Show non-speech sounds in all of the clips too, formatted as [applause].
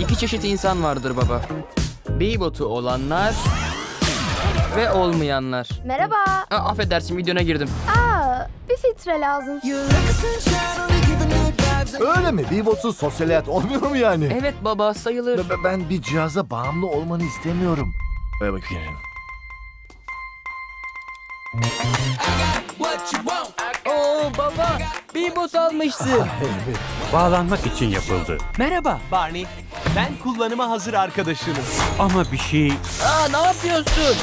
İki çeşit insan vardır baba. Beybotu olanlar ve olmayanlar. Merhaba. Aa, affedersin videona girdim. Aa, bir filtre lazım. Öyle mi? Bebotsuz sosyal hayat olmuyor mu yani? Evet baba sayılır. B- Ben bir cihaza bağımlı olmanı istemiyorum. Ver bakayım. Oo baba Beybot almışsın. Evet. Bağlanmak için yapıldı. Merhaba Barney. Ben kullanıma hazır arkadaşınım. Ama bir şey Aa ne yapıyorsun?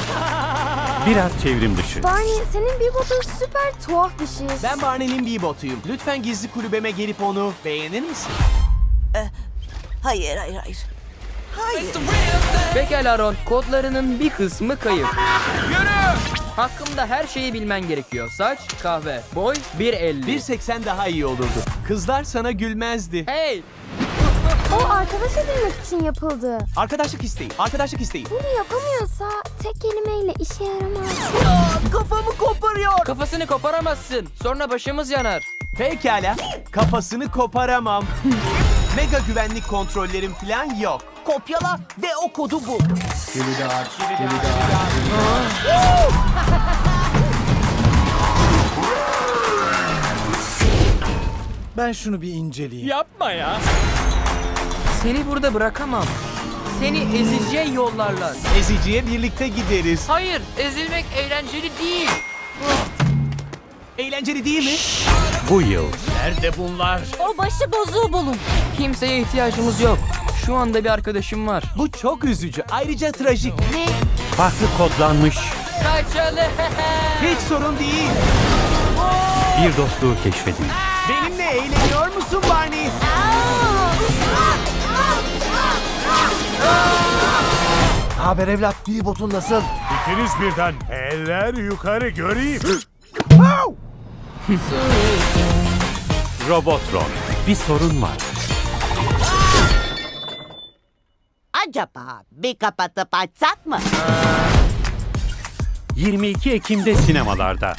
[laughs] biraz çevrim dışı. Barney, senin bir botun süper tuhaf bir şey. Ben Barney'nin B-botuyum. Lütfen gizli kulübeme gelip onu beğenir misin? Hayır hayır hayır. Hayır. Pekala Ron kodlarının bir kısmı kayıp. Yürü! Hakkımda her şeyi bilmen gerekiyor. Saç, kahve, boy 1.50. 1.80 daha iyi olurdu. Kızlar sana gülmezdi. Hey! Arkadaş edinmek için yapıldı. Arkadaşlık isteği, arkadaşlık isteği. Bunu yapamıyorsa tek kelimeyle işe yaramaz. Kafamı koparıyor. Kafasını koparamazsın. Sonra başımız yanar. Pekala, kafasını koparamam. [laughs] Mega güvenlik kontrollerim falan yok. Kopyala ve o kodu bul. Ben şunu bir inceleyeyim. Seni burada bırakamam. Seni eziciye yollarlar. Eziciye birlikte gideriz. Hayır, ezilmek eğlenceli değil. Eğlenceli değil mi? Bu yıl O başı bozuğu bulun. Kimseye ihtiyacımız yok. Şu anda bir arkadaşım var. Bu çok üzücü. Ayrıca trajik. farklı kodlanmış Kaçalı. [laughs] Hiç sorun değil. bir dostluğu keşfedin. Benimle eğleniyor musun Barney? Haber evlat Bebot'un nasıl? İkiniz birden eller yukarı göreyim. [laughs] Robotron. Bir sorun var. Acaba bir kapatıp açsak mı? 22 Ekim'de sinemalarda.